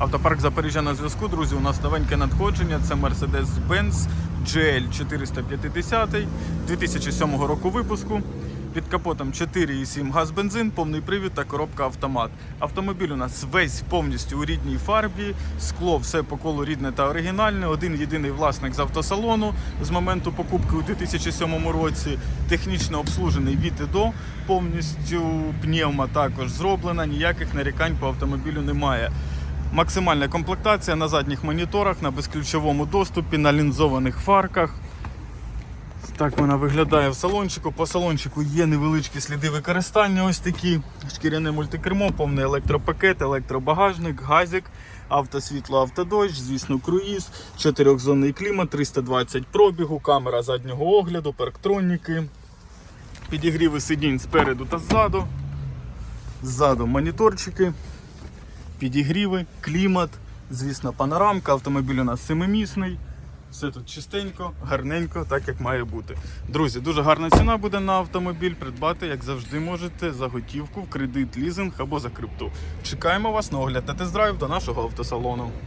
Автопарк Запоріжжя на зв'язку, друзі. У нас новеньке надходження. Це Mercedes-Benz GL 450 2007 року випуску. Під капотом 4,7 газ бензин, повний привід та коробка автомат. Автомобіль у нас весь повністю у рідній фарбі, скло все по колу рідне та оригінальне. Один єдиний власник з автосалону з моменту покупки у 2007 році. Технічно обслужений від і до, повністю пневма також зроблена. Ніяких нарікань по автомобілю немає. Максимальна комплектація на задніх моніторах, на безключовому доступі, на лінзованих фарках. Так вона виглядає в салончику. По салончику є невеличкі сліди використання. Ось такі шкіряне мультикермо, повний електропакет, електробагажник, газик, автосвітло, автодощ, звісно, круїз, чотирьохзонний клімат, 320 пробігу, камера заднього огляду, парктроніки, підігріви сидінь спереду та ззаду. Ззаду моніторчики, підігріви, клімат, звісно, панорамка. Автомобіль у нас семимісний. Все тут чистенько, гарненько, так як має бути. Друзі, дуже гарна ціна буде на автомобіль. Придбати, як завжди, можете за готівку, в кредит, лізинг або за крипту. Чекаємо вас на огляд та тест-драйв до нашого автосалону.